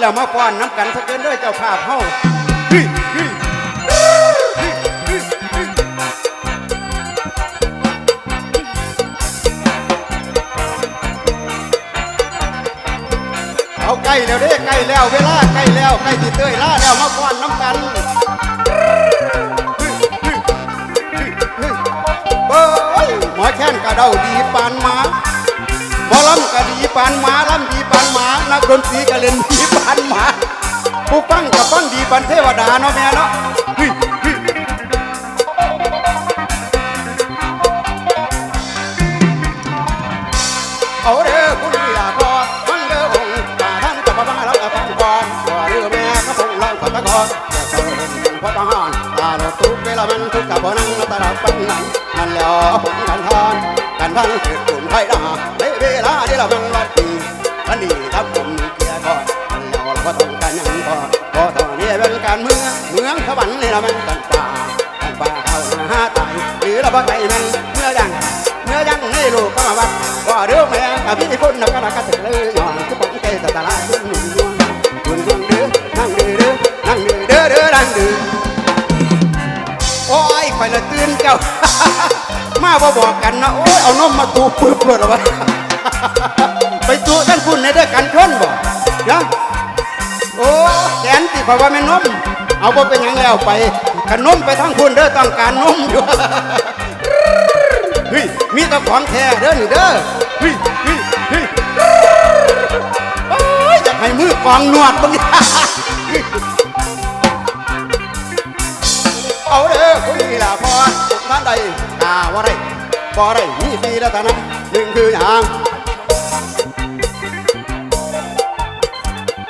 แล้วมาป้อนน้ำกันสักเกินด้วยเจ้าภาพเฮาเฮ้ยเฮ้ยเอาใกล้แล้วเด้ใกล้แล้วเวลาใกล้แล้วใกล้ติเตยล่าแล้วมาป้อนน้ำกันเบ้ยหมอแค้นกระเดาดีปานมา ลำกะดีปานหมาลำดีปานหมา นักดนตรีกะเล่นดีปานหมา ผู้ฟังกับฟังดีปานเทวดาเนาะแม่เนาะเฮ้เฮ้ยเอาเด้อคุณพี่ลาพอฟังเด้อองค์ตาท่านกับพระบาแล้วกับฟังก่อนว่าเด้อแม่ข้าพงล่ากับตะกอนแต่เธอเห็นพระทหารตาเราทุกเวลามันทุกกับบ่นั่งตาเราฟังนั้นนั่นแล้วผมกันทาน กันทานเกิดปุ่นไทยนาในเวลาที่เรามันรัดดีวันนี้ครับผมเกียร์ก่อนนั่นแล้วเราก็ต้องการยังพอพอตอนนี้เป็นการเมืองเมืองขวัญนี่เรามันกันป่ากันป่าเข้าหาตายหรือเราบ่ไกลมันเมื่อยังเนื้อยังในี่ลูกก็มาวัดว่าเรื่องแม่กับพี่คนนักกระกัดเลยย้อนทุกคนเกตตลาดหนุ่มดวงดวงเด้อนั่งเด้อเด้อนั่งเด้อเด้อเด้อนั่งเด้อโอ้ยข่อยละตื่นเจ้า มาบ่บอกกันนะโอ้ยเอานมมาตูปื้อเพื่อวะไปตูท่านคุณในเด้อกันชนบ่ยังโอ้แขนติข่อยว่าแม่นมเอาบ่เป็นยังแล้วไปขนมไปทั้งคุณเด้อต้องการนมอยู่เฮ้ยมีแตะของแท้เด้อนี่เด้อเฮ้ยเฮ้ยเฮ้ยโอ้ยอยากให้มือกองหนวดบางอย่างเอาเด้อคุยลาพอท่านใด ตาว่าไรบ่ไรมีสีแล้วท่านะหนึ่งคืออย่าง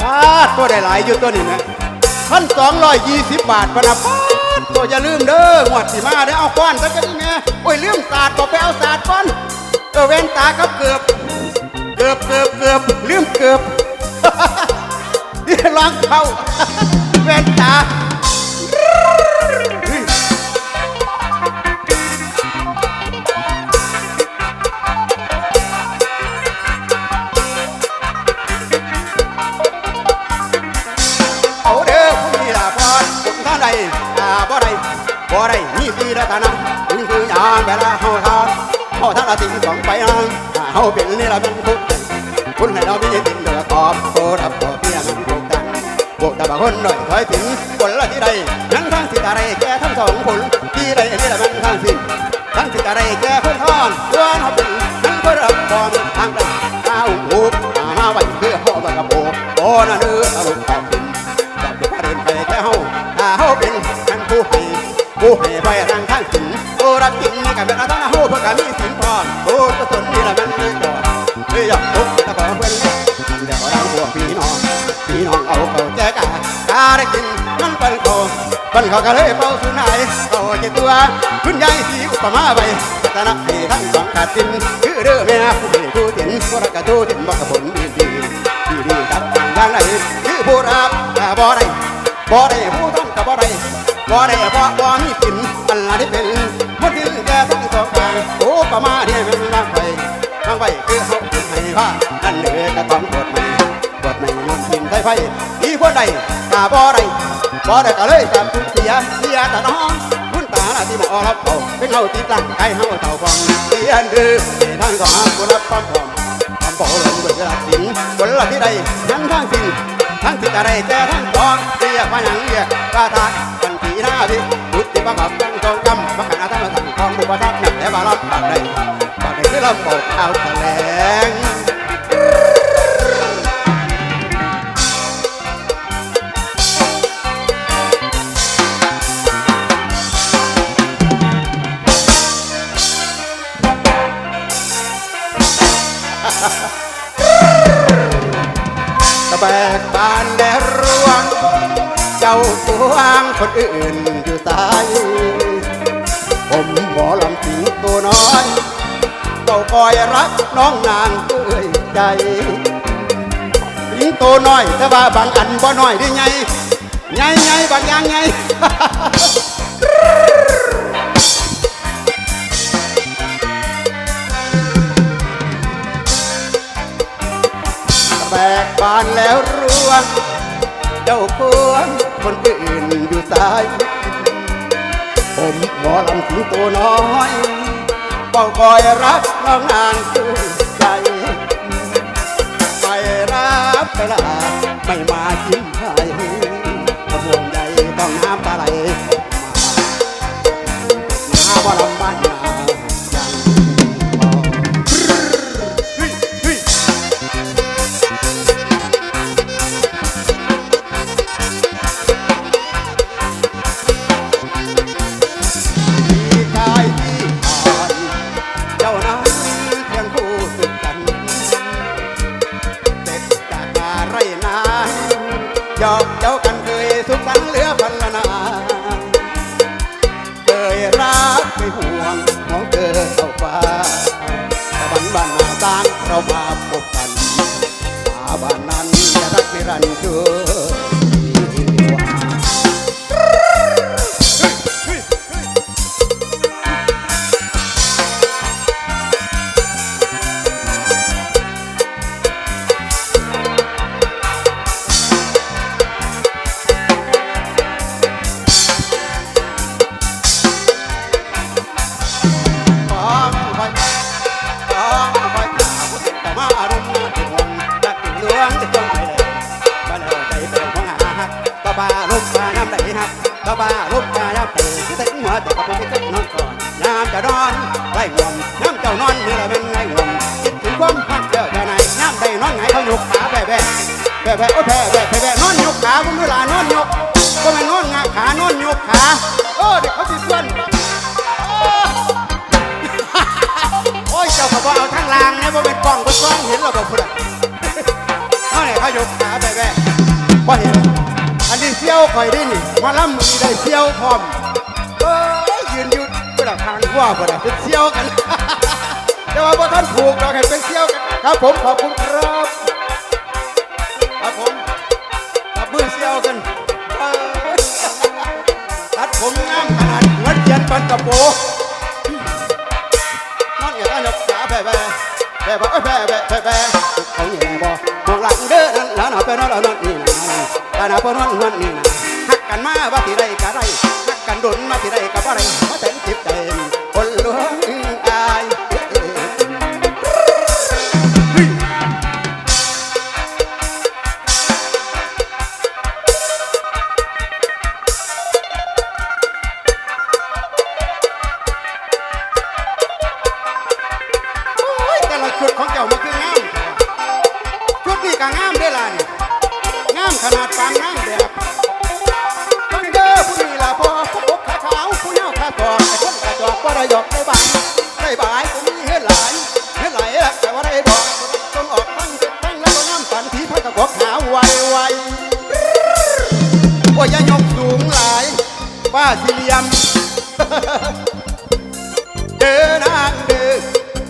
ปาดตัวได้หลายอยู่ตัวนี้นะพันสองร้อยยี่สิบบาทพะนะปาดตัวอย่าลืมเด้อหวดสิมาเด้อเอาก้อนสักกันนี่แม่โอ้ยลืมศาสตร์บอกไปเอาศาสตร์ก้อนเออเว้นตากับเกือบเกือบเกือบเกือบลืมเกือบร้องเข้าเว้นตาเอา เวลาเฮาทานเฮาท่านละสิ่งสองไปนางเขาเป็นนี่ละเป็นทุกคุณให้เรามีดินเดือดตอบโครับขอเพียงพวกตังพวกตาบะคนหน่อยถอยถึงคนละที่ใดนั้นทั้งสิตาไรแกทั้งสองคนที่ใดนี่ละมั พื่อกามีสินพรโอ้ก็สนนี่ละมันเลยดอกเฮ้ยอยากทุกแล้วก็เพิ่นเดี๋ยวรังพวกพี่น้องพี่น้องเอาเขาแจกากาได้กินมันเป็นเขาเป็นเขาก็เลยเป่าสุนายเขาเจ็ตัวคุณยายสีอุปมาไว้ตนะให้ทั้งสองขาดสินคือเด้องแม่ผู้ให้ผู้ตินผู้รักกะทูตินบอกกับผลดีดีดีดีครับอย่างไรคือผู้รับบ่ได้บ่ได้ผู้ต้องกับบ่ได้บ่ได้เพราะบ่มีสินอันละที่เป็น มันดินแก่ทั้งสองทางโอ้ประมาเนี่ยมันบางไปบางไปคือเขาเป็นให้ว่านั่นเด้อก็ต้องกดใหม่กดใหม่มันสินไทยไฟอีคนใดตาบ่ได้บ่ได้ก็เลยจำทุกเสียเสียแต่น้องคุณตาละที่บ่รับเขาเป็นเฮาติดตั้งใครเฮาเต่าฟองเสียนคือทั้งสองคนรับความพร้อมคำบอกลงด้วยรักสินคนละที่ใดยังทั้งสินทั้งสิอะไรแต่ทั้งสองเรียกว่าหยังเรียกว่าทางกันทีหน้าวิ บุตรบังคับทั้งสองกำบังคับทั้งทั้งของบุปผาหนักและบาลับบักใดบักใดคือลำบอกเอาแถลงตะแบกบานแดดร่วง เจ้าตัวงคนอื่นอยู่ตาย ผมหมอลำสิงตัวน้อย เจ้าคอยรักน้องนางเอ้ยใจสิงตัวน้อยแต่ว่าบางอันบ่น้อยได้ไงไงไงบางอย่างไงแบกบานแล้วร่วงเจ้าควง คนอื่นอยู่สาย ผมหมอลำถึงตัวน้อยเป้าคอยรับน้องงางคือใจไปรับไปลาไม่มาางเรามาพบกันมาบ้านนั้นจะรักนิรันดร์ แบะแบะโอ้แบะแบะแบะแบะนอนยกขาผมเวลานอนยกก็มันนอนงาขานอนยกขาเออเด็กเขาติดเพื่อนโอ้ยเจ้าขาบอกเอาทั้งรางนะว่าเป็นกล้องเป็นกล้องเห็นเราบอกพุ่นอะเขาเนี่ยเขายกขาไปแม่พอเห็นอันนี้เซี่ยวคอยได้นี่มาล่ำมีได้เซี่ยวพร้อมเอ้ยยืนอยู่พุ่นอะทางว่าพุ่นอะเป็นเซี่ยวกันแต่ว่าพอท่านผูกเราให้เป็นเซี่ยวกันครับผมขอบคุณครับ กับโปรงนอนอย่างนั้นกขาแผ่แผ่แผ่แผ่แผ่แผ่แผ่เขาอย่บ่มองหลังเด้อนั่นแล้วหนาไปนอนแล้วนอนนี่นะตาหนาไปนอนนอนนี่นะหักกันมาว่าที่ไรกะไรหักกันดุนมาที่ไรกะบ่ไรมาแต่งจิตใจคนหลวงอาย สี่เหลี่ยม เดินนางเดิน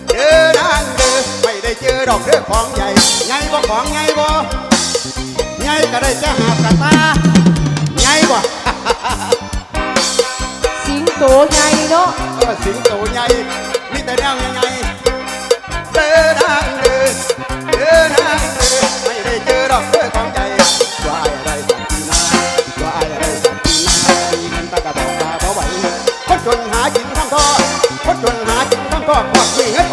เดินนางเดินไม่ได้เจอดอกเด้อของใหญ่ไงบ่ของไงบ่ไงก็ได้จะหาบกระตาไงบ่ สิงโตใหญ่เนาะเออสิงโตใหญ่มีแต่แนวใหญ่ๆเดินนางเดินเดิน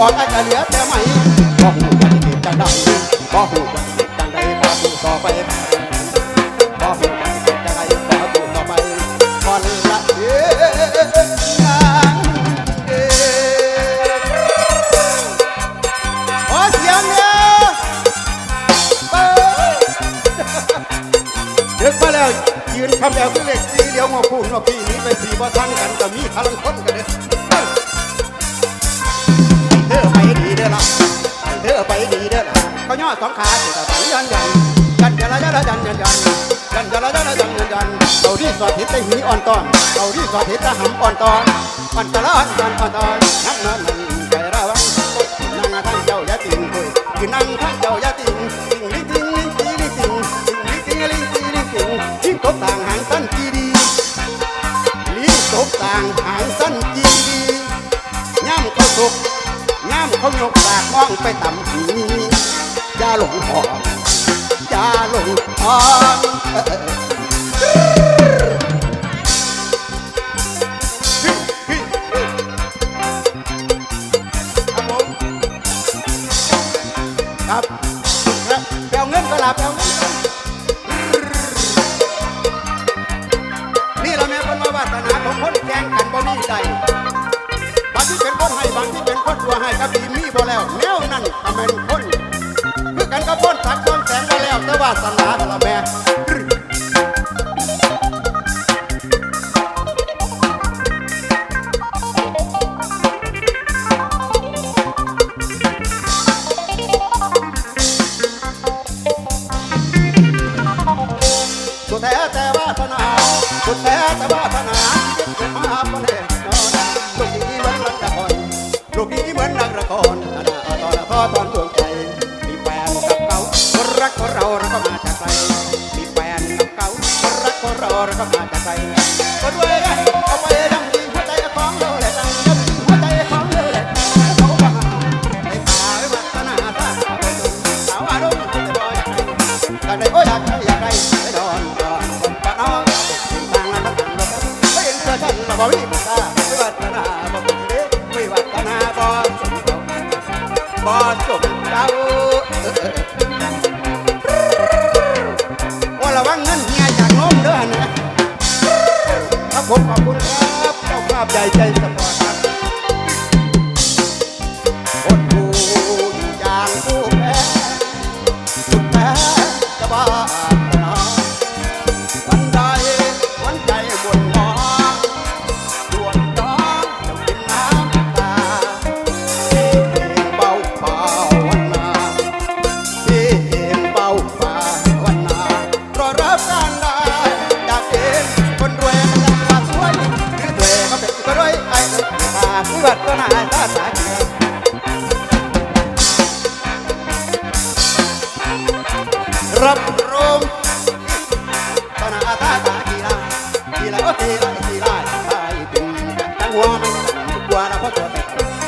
ออกอาจจะเหลือแต่ไหมบ่หูว่าจะเก็บจังใดบ่หูกัน สอดเห็ดได้หีอ่อนตอนเอาที่สอดเห็ดตะหำอ่อนตอนอ่อนตะละอ่อนตอนอ่อนตอนนับนั้นนั่นใจระวังนั่งข้างเจ้าอย่าติงคุยคือนั่งข้างเจ้าอย่าติงติงลิติงลิติงลิติงติงลิติงลิติงลิติงลิ้งตบต่างหางสั้นจีดีลิ้งตบต่างหางสั้นจีดีย่ำเขาสุกย่ำเขายกปากมองไปต่ำหีอย่าหลงหอมอย่าอย่าลงอ่อนค มีใจบางที่เป็นคนให้บางที่เป็นคนตัวให้กับดีมีบ่แล้วแนวนั่นก็เป็นคนคือกันกับคนสักซ้อนแสงบ่แล้วแต่ว่าสนาละแม่สุดแท้แต่ว่าสนาสุดแท้แต่ว่าสนาเกิดมาบ่แน่นอน ก็มาจากไกลก็ด้วย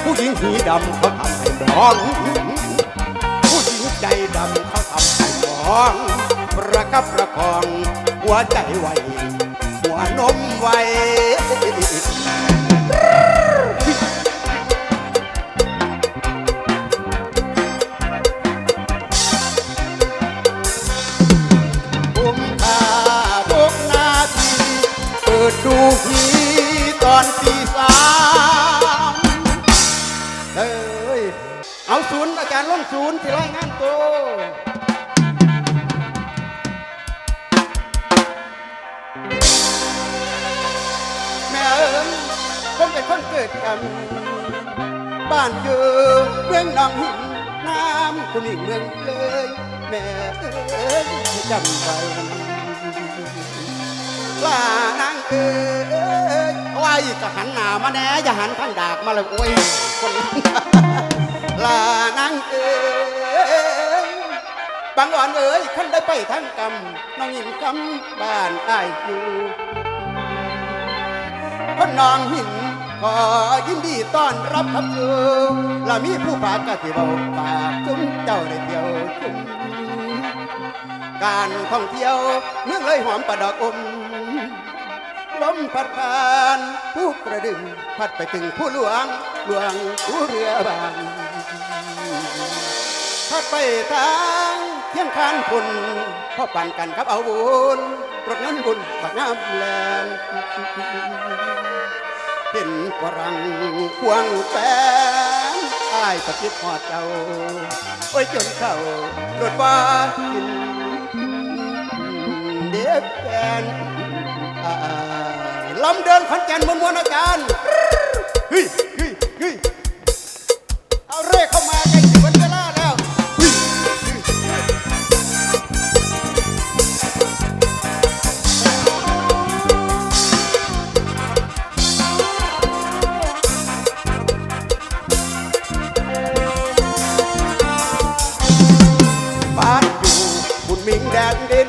ผู้หญิงสีดำเขาทำให้มอง ผู้หญิงใจดำเขาทำให้มอง ประคับประคอง หัวใจไวหัวนมไว ดูผีตอนตีสามเอ้ย เอาศูนย์อาจารย์ล่งศูนย์ที่รายงานตัวแม่เอิญผมเป็นคนเกิดกรรมบ้านอยู่เมืองนองหินน้ำคุณอีกเมืองเลย แม่เอ้ยจำไว้ลา นางเอ้ยว่าอีกก็หันหน้ามาแน่อย่าหันข้างดากมาเลยโอ้ยคนลานางเอ้ยบางอ่อนเอ้ยขันได้ไปทางกรรมน้องหินคำบ้านอ้ายอยู่คนนองหินขอยินดีต้อนรับครับสู่และมีผู้ฝากกะที่เบาฝากจุ้มเจ้าได้เที่ยวจุ้มการท่องเที่ยวเมืองเลยหอมประดอกอม ลมพัดผ่าน ผู้กระดึงพัดไปถึงผู้หลวง หลวงผู้เรือบางพัดไปทางเที่ยงคานพุ่นพ่อปั่นกันครับเอาบุญรถนั้นบุญบักน้ำแลงเห็นฝรั่งควงแฟนอายประคิดหอดเจ้า โอ้ยจนเข้ารถว่ากินเด็กแฟนอ้าย ลำเดินขอนแก่นมวนมวนๆอาจารย์เฮ้ยเฮ้ยเฮ้ยเอาเร่เข้ามาใกล้ถึงวันเวลาแล้วเฮ้ยเฮ้ยบ้านอยู่คุณมิงแดนดิน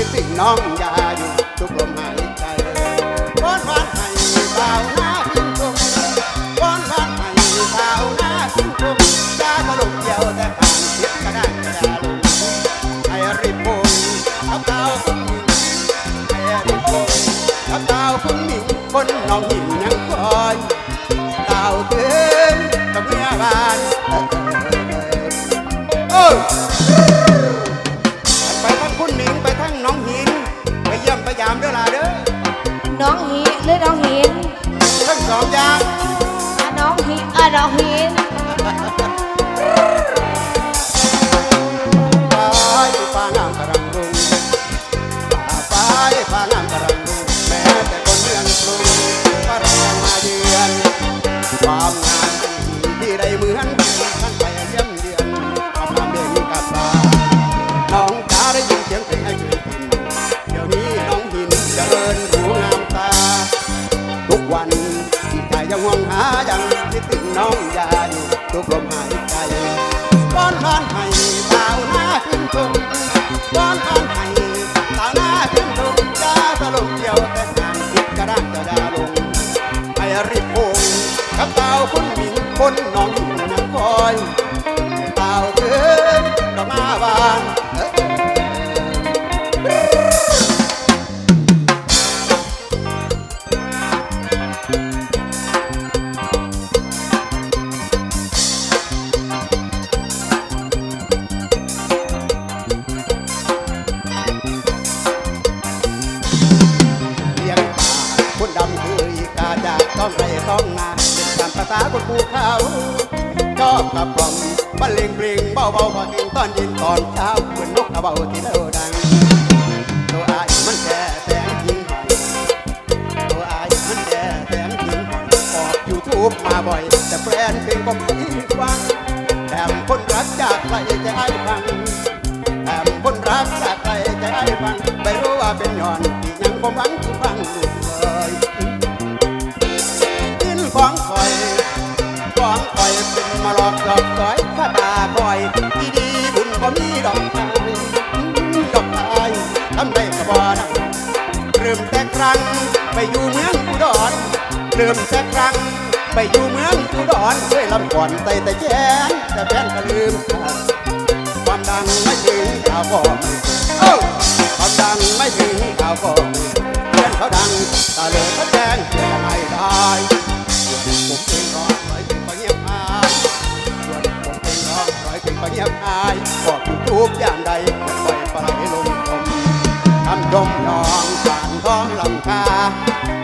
คิดถึงน้องยาอยู่ทุกลมหาย มาหลอกหลอกก้อยข้าตาคอยดีดีบุญก็มีดอกไม้ดอกไม้ทำได้กระบอนเริ่มแต่ครั้งไปอยู่เมืองอุดรเริ่มแต่ครั้งไปอยู่เมืองอุดรด้วยลำก่อนใต่แต่แย้แต่แฟนก็ลืมความดังไม่ถึงข่าวก่อนความดังไม่ถึงข่าวก่อนเพื่อนเขาดังตาเลือดแดงเพื่อไม่ได้ผมเองรอ เงียบอายกอคือทุกอย่างใดปล่อยไปลงคมทำจมยองผ่านท้องลำคา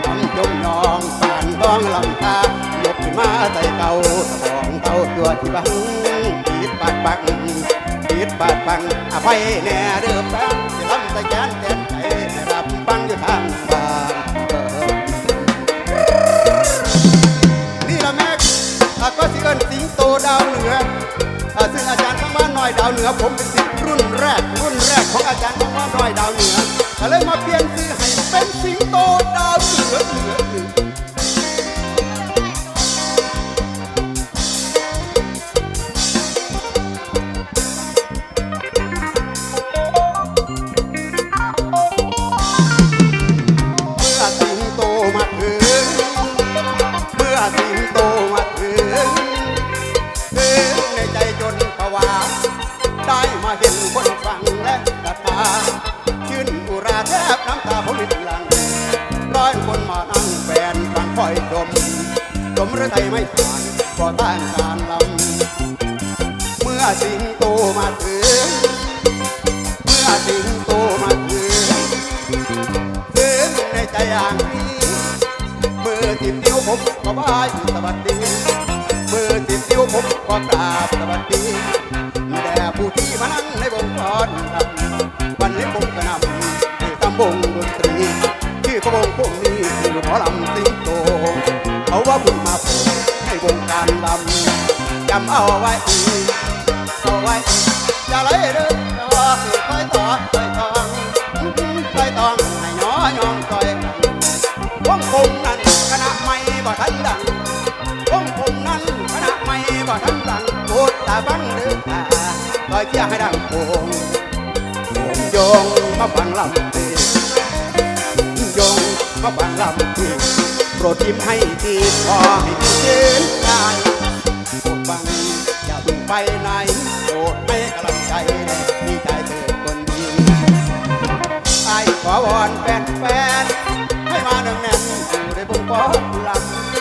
ทำจมยองผ่านท้องลำคาเย็บมาใส่เก่าของเก่าตัวที่บังปีดปาดบังปีดปาดบังอภัยแน่เดือบังจะลำตะแกนแตนใจรับบังอยู่ทางาวเหนือผมเป็นสิทงรุ่นแรก รุ่นแรกของอาจารย์คำว่าดอยดาวเหนือก็เลยมาเปลี่ยนชื่อให้เป็นสิงโตดาวเหนือ รือไทยไม่ผ่านก็ต้านการลำเมื่อสิงโตมาถึงเมื่อสิงโตมาถึงถึงในใจอย่างนี้มือติดนิ้วผมก็บายสวัสดีมือติดนิ้วผมก็กราบสวัสดีแด่ผู้ที่มานั่งในวงกลอนครัำจำเอาไว้อีกเอาไว้อย่าไหลเด้ออย่าว่าสิคอยต่อคอยตองคอยตองให้ย้อยองคอยกันวงผมนั้นคณะไม่บ่ทันดังวงผมนั้นคณะไม่บ่ทันดังโปรดตาบังเด้อตาคอยเชียร์ให้ดังโป่งโป่งยงมาฟังลำเพลงยงมาฟังลำเพลงโปรดยิ้มให้ดีพอให้ดีเชิญใจ ฟัง อย่าเพิ่งไปไหนโปรดให้กำลังใจและมีใจเถิดคนดีไอ้ขอวอนแฟนแฟนๆให้มาเนืองแน่นอยู่ในบุญป้อนล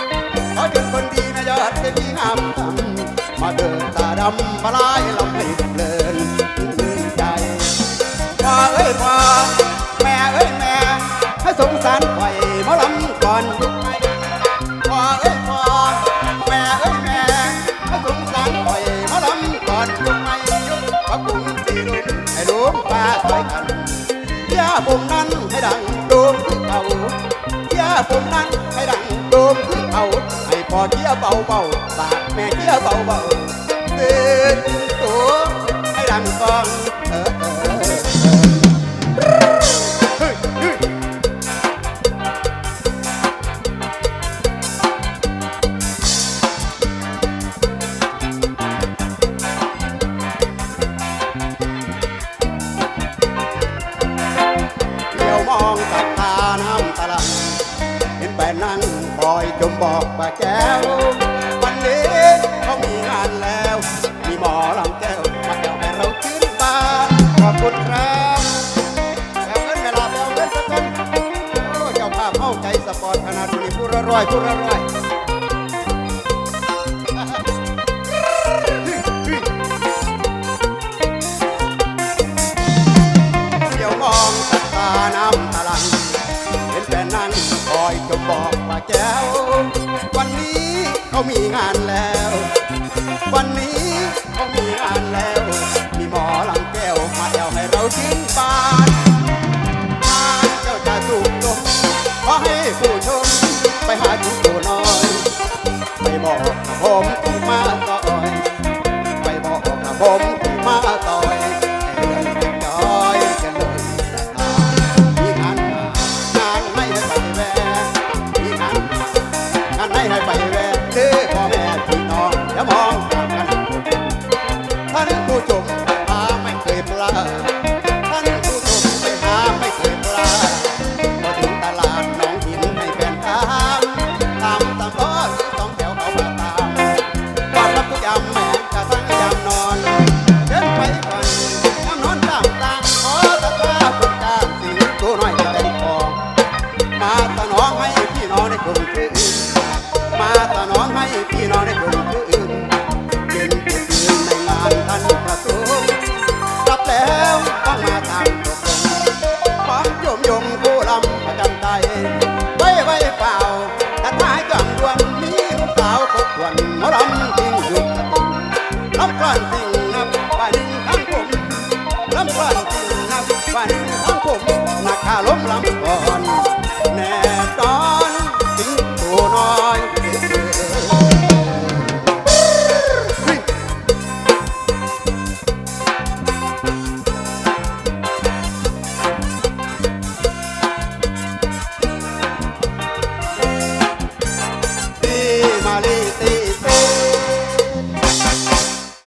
ำขอเชิญคนดีนะยอดจะมีงามทำมาเดินตาดำมาลายลำให้เพลินใจพ่อเอ้ยพ่อแม่เอ้ยแม่ให้สงสารไข่หมอลำก่อนยุคใหม่ แม่เที่ยวเบาเบาๆตื่นตัวให้ดังกอ ร้อยพูดอร่อยเดี๋ยวมองตาตาน้ำตาลังเห็นแต่นั่งคอยจะบอกว่าแก้ว วันนี้เขามีงานแล้ว